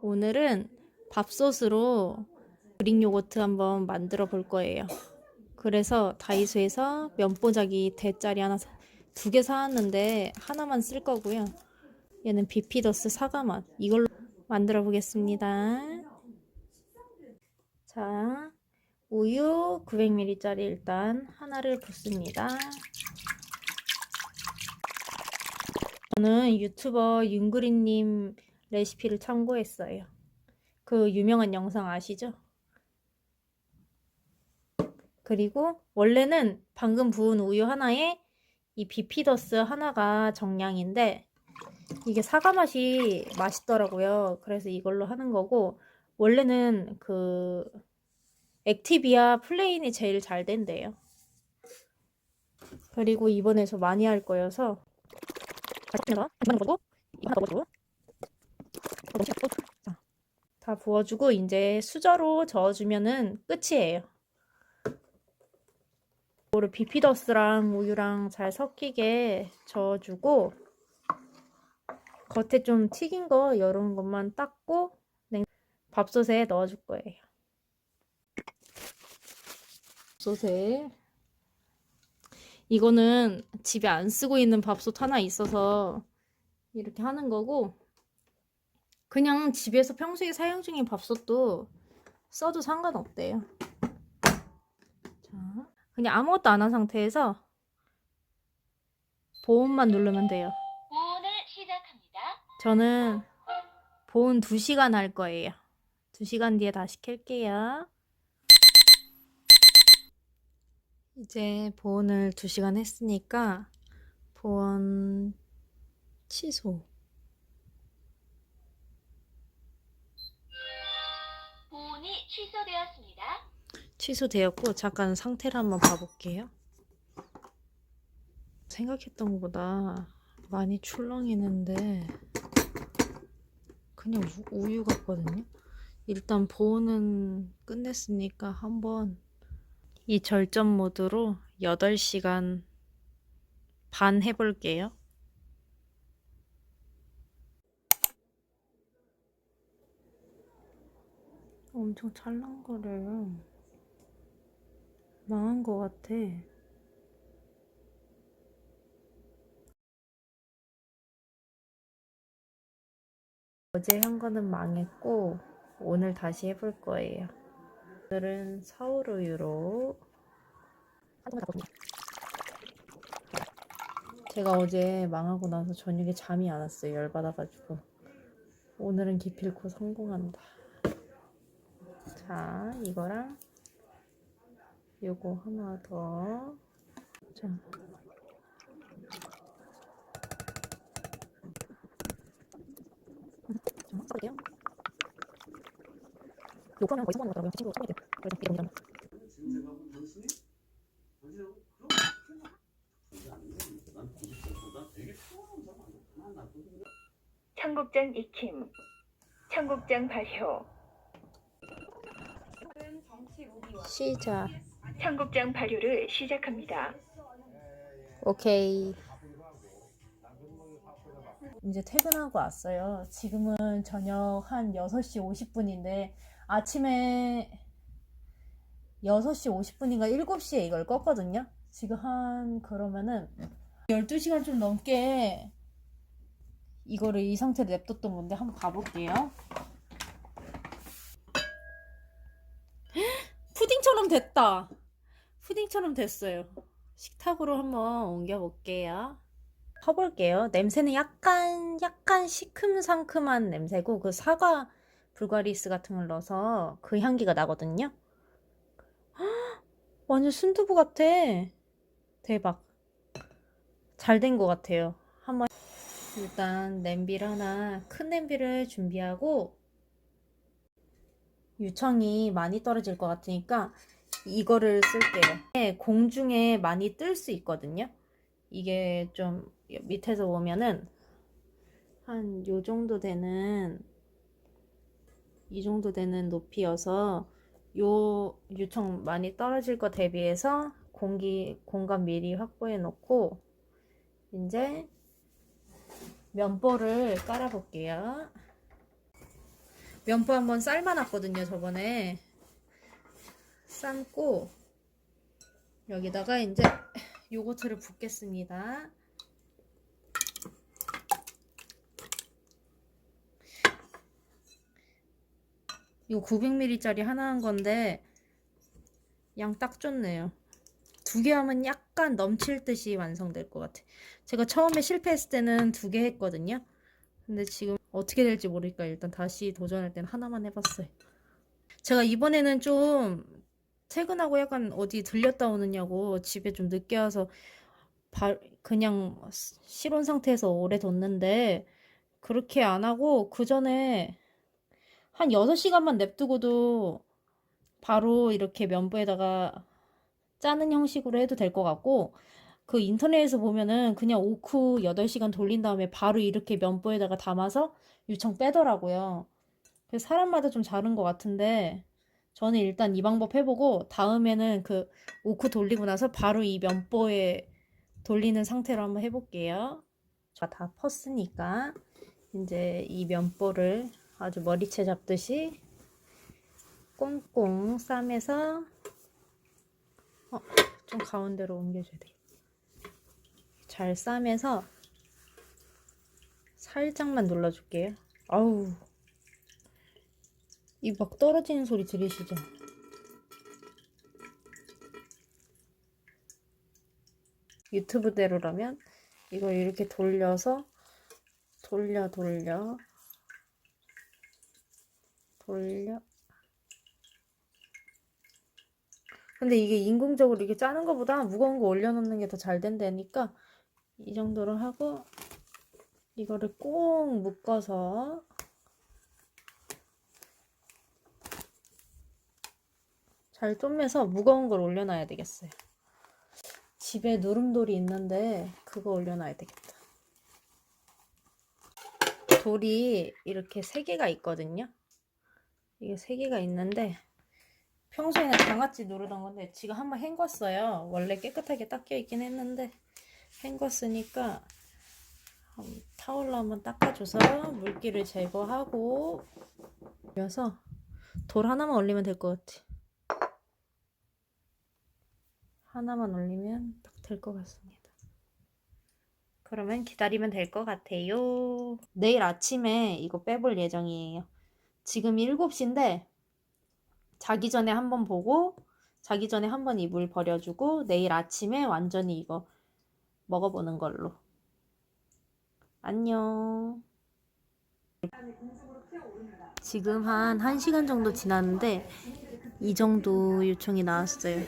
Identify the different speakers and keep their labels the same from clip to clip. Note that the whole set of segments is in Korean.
Speaker 1: 오늘은 밥솥으로 그릭 요거트 한번 만들어 볼 거예요. 그래서 다이소에서 면보자기 대짜리 하나 두 개 사왔는데 하나만 쓸 거고요. 얘는 비피더스 사과 맛 이걸로 만들어 보겠습니다. 자, 우유 900ml짜리 일단 하나를 붓습니다. 저는 유튜버 윤그린님 레시피를 참고했어요. 그 유명한 영상 아시죠? 그리고 원래는 방금 부은 우유 하나에 이 비피더스 하나가 정량인데 이게 사과 맛이 맛있더라고요. 그래서 이걸로 하는 거고 원래는 그 액티비아 플레인이 제일 잘 된대요. 그리고 이번에 저 많이 할 거여서 자, 다 부어주고 이제 수저로 저어주면은 끝이에요. 이거를 비피더스랑 우유랑 잘 섞이게 저어주고 겉에 좀 튀긴 거 이런 것만 닦고 냉... 밥솥에 넣어줄 거예요. 밥솥에 이거는 집에 안 쓰고 있는 밥솥 하나 있어서 이렇게 하는 거고 그냥 집에서 평소에 사용 중인 밥솥도 써도 상관없대요. 자, 그냥 아무것도 안 한 상태에서 보온만 누르면 돼요.
Speaker 2: 보온을 시작합니다.
Speaker 1: 저는 보온 2시간 할 거예요. 2시간 뒤에 다시 켤게요. 이제 보온을 2시간 했으니까 보온 취소.
Speaker 2: 보온이 취소되었습니다.
Speaker 1: 취소되었고 잠깐 상태를 한번 봐볼게요. 생각했던 것보다 많이 출렁이는데 그냥 우- 우유 같거든요. 일단 보온은 끝냈으니까 한번 이 절전 모드로 8시간 반 해볼게요. 엄청 찰랑거려요. 망한 것 같아. 어제 한 거는 망했고, 오늘 다시 해볼 거예요. 오늘은 서울우유로. 제가 어제 망하고 나서 저녁에 잠이 안 왔어요. 열받아가지고. 오늘은 기필코 성공한다. 자, 이거랑 요거 하나 더. 자. 좀 섞어볼게요. 요거 하면 거의 성공한 거더라고요. 친구가 처음에 그래서 이거 이런
Speaker 2: 청국장 익힘, 청국장 발효,
Speaker 1: 시작.
Speaker 2: 청국장 발효를 시작합니다.
Speaker 1: 오케이. 이제 퇴근하고 왔어요. 지금은 저녁 한 6시 50분인데 아침에 6시 50분인가 7시에 이걸 껐거든요. 지금 한 그러면은 12시간 좀 넘게 이거를 이 상태로 냅뒀던 건데 한번 가볼게요. 푸딩처럼 됐다. 푸딩처럼 됐어요. 식탁으로 한번 옮겨 볼게요. 퍼볼게요. 냄새는 약간, 약간 시큼상큼한 냄새고, 그 사과 불가리스 같은 걸 넣어서 그 향기가 나거든요. 헉, 완전 순두부 같아. 대박. 잘 된 것 같아요. 한번, 일단 냄비를 하나, 큰 냄비를 준비하고, 유청이 많이 떨어질 것 같으니까 이거를 쓸게요. 네, 공중에 많이 뜰 수 있거든요. 이게 좀 밑에서 보면은 한 요 정도 되는 이 정도 되는 높이여서 요 유청 많이 떨어질 거 대비해서 공기 공간 미리 확보해 놓고 이제 면보를 깔아 볼게요. 면보 한번 삶아 놨거든요, 저번에. 삶고 여기다가 이제 요거트를 붓겠습니다. 이거 900ml짜리 하나 한 건데 양 딱 좋네요. 두 개 하면 약간 넘칠 듯이 완성될 것 같아. 제가 처음에 실패했을 때는 두 개 했거든요. 근데 지금 어떻게 될지 모르니까 일단 다시 도전할 때는 하나만 해봤어요. 제가 이번에는 좀 퇴근하고 약간 어디 들렸다 오느냐고 집에 좀 늦게 와서 바, 그냥 실온 상태에서 오래 뒀는데 그렇게 안 하고 그 전에 한 6시간만 냅두고도 바로 이렇게 면보에다가 짜는 형식으로 해도 될 것 같고 그 인터넷에서 보면은 그냥 오후 8시간 돌린 다음에 바로 이렇게 면보에다가 담아서 유청 빼더라고요. 그래서 사람마다 좀 다른 것 같은데 저는 일단 이 방법 해보고 다음에는 그 오크 돌리고 나서 바로 이 면보에 돌리는 상태로 한번 해볼게요. 저 다 펐으니까 이제 이 면보를 아주 머리채 잡듯이 꽁꽁 싸매서 어, 좀 가운데로 옮겨줘야 돼. 잘 싸매서 살짝만 눌러줄게요. 아우 이 막 떨어지는 소리 들리시죠? 유튜브대로라면 이걸 이렇게 돌려서 돌려 돌려 돌려 근데 이게 인공적으로 이렇게 짜는 것보다 무거운 거 올려놓는 게 더 잘 된다니까 이 정도로 하고 이거를 꼭 묶어서 잘 쪼매서 무거운 걸 올려놔야 되겠어요. 집에 누름돌이 있는데 그거 올려놔야 되겠다. 돌이 이렇게 세 개가 있거든요. 이게 세 개가 있는데 평소에는 장아찌 누르던 건데 지금 한번 헹궜어요. 원래 깨끗하게 닦여 있긴 했는데 헹궜으니까 타올로 한번 닦아줘서 물기를 제거하고 그래서 돌 하나만 올리면 될 것 같아. 하나만 올리면 딱 될 것 같습니다. 그러면 기다리면 될 것 같아요. 내일 아침에 이거 빼볼 예정이에요. 지금 7시인데 자기 전에 한번 보고 자기 전에 한번 이불 버려주고 내일 아침에 완전히 이거 먹어보는 걸로. 안녕. 지금 한 1시간 정도 지났는데 이 정도 요청이 나왔어요.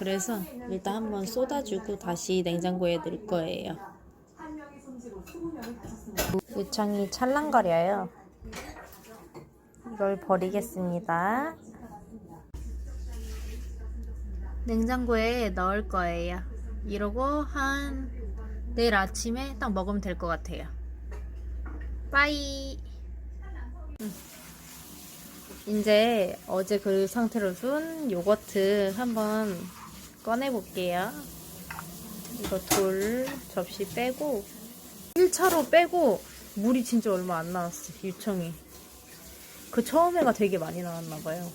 Speaker 1: 그래서 일단 한번 쏟아주고 다시 냉장고에 넣을 거예요. 요청이 찰랑거려요. 이걸 버리겠습니다. 냉장고에 넣을 거예요. 이러고 한 내일 아침에 딱 먹으면 될 것 같아요. 빠이. 음. 이제 어제 그 상태로 둔 요거트 한번 꺼내 볼게요. 이거 돌 접시 빼고 1차로 빼고 물이 진짜 얼마 안 나왔어. 유청이. 그 처음에가 되게 많이 나왔나 봐요.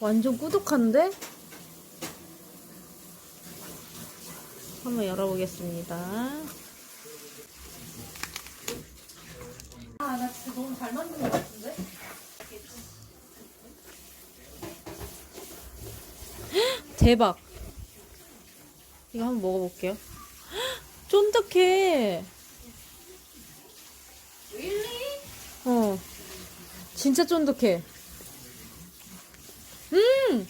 Speaker 1: 완전 꾸덕한데? 한번 열어보겠습니다. 아, 나 진짜 너무 잘 만든 것 같은데? 대박. 이거 한번 먹어볼게요. 쫀득해. 어. 진짜 쫀득해. 음!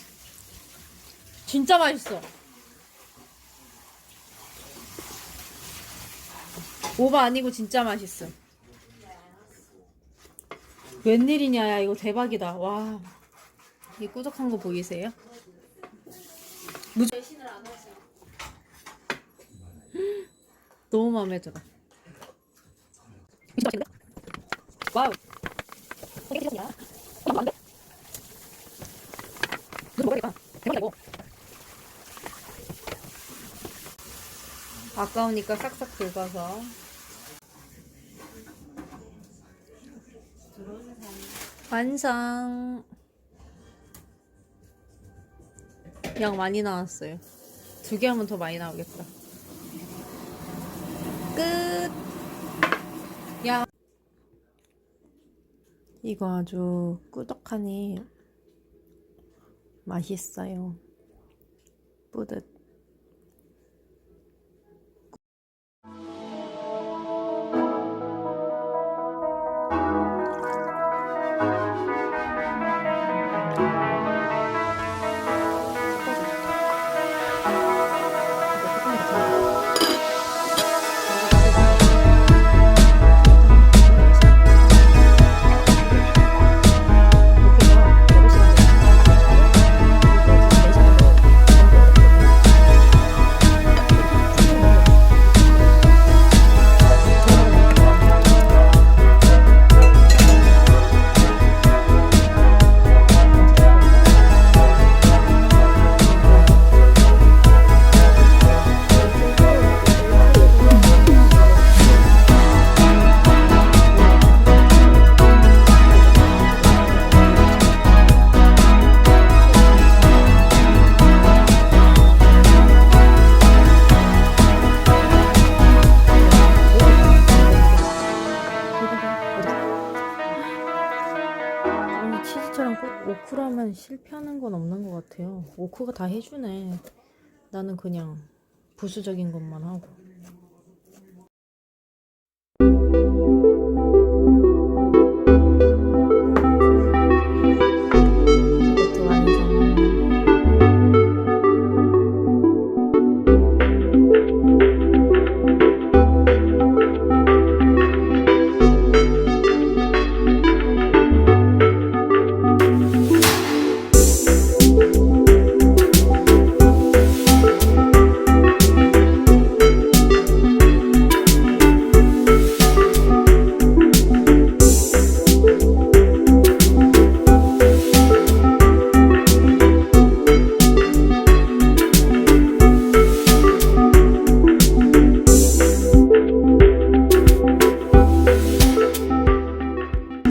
Speaker 1: 진짜 맛있어. 오바 아니고 진짜 맛있어. 웬일이냐, 야, 이거 대박이다. 와. 이 꾸덕한 거 보이세요? 무조... 너무 마음에 들어. 와우. 아까우니까 싹싹 긁어서 완성 양 많이 나왔어요. 두 개 하면 더 많이 나오겠다. 끝. 야. 이거 아주 꾸덕하니 맛있어요. 뿌듯 건 없는 것 같아요. 오크가 다 해주네. 나는 그냥 부수적인 것만 하고.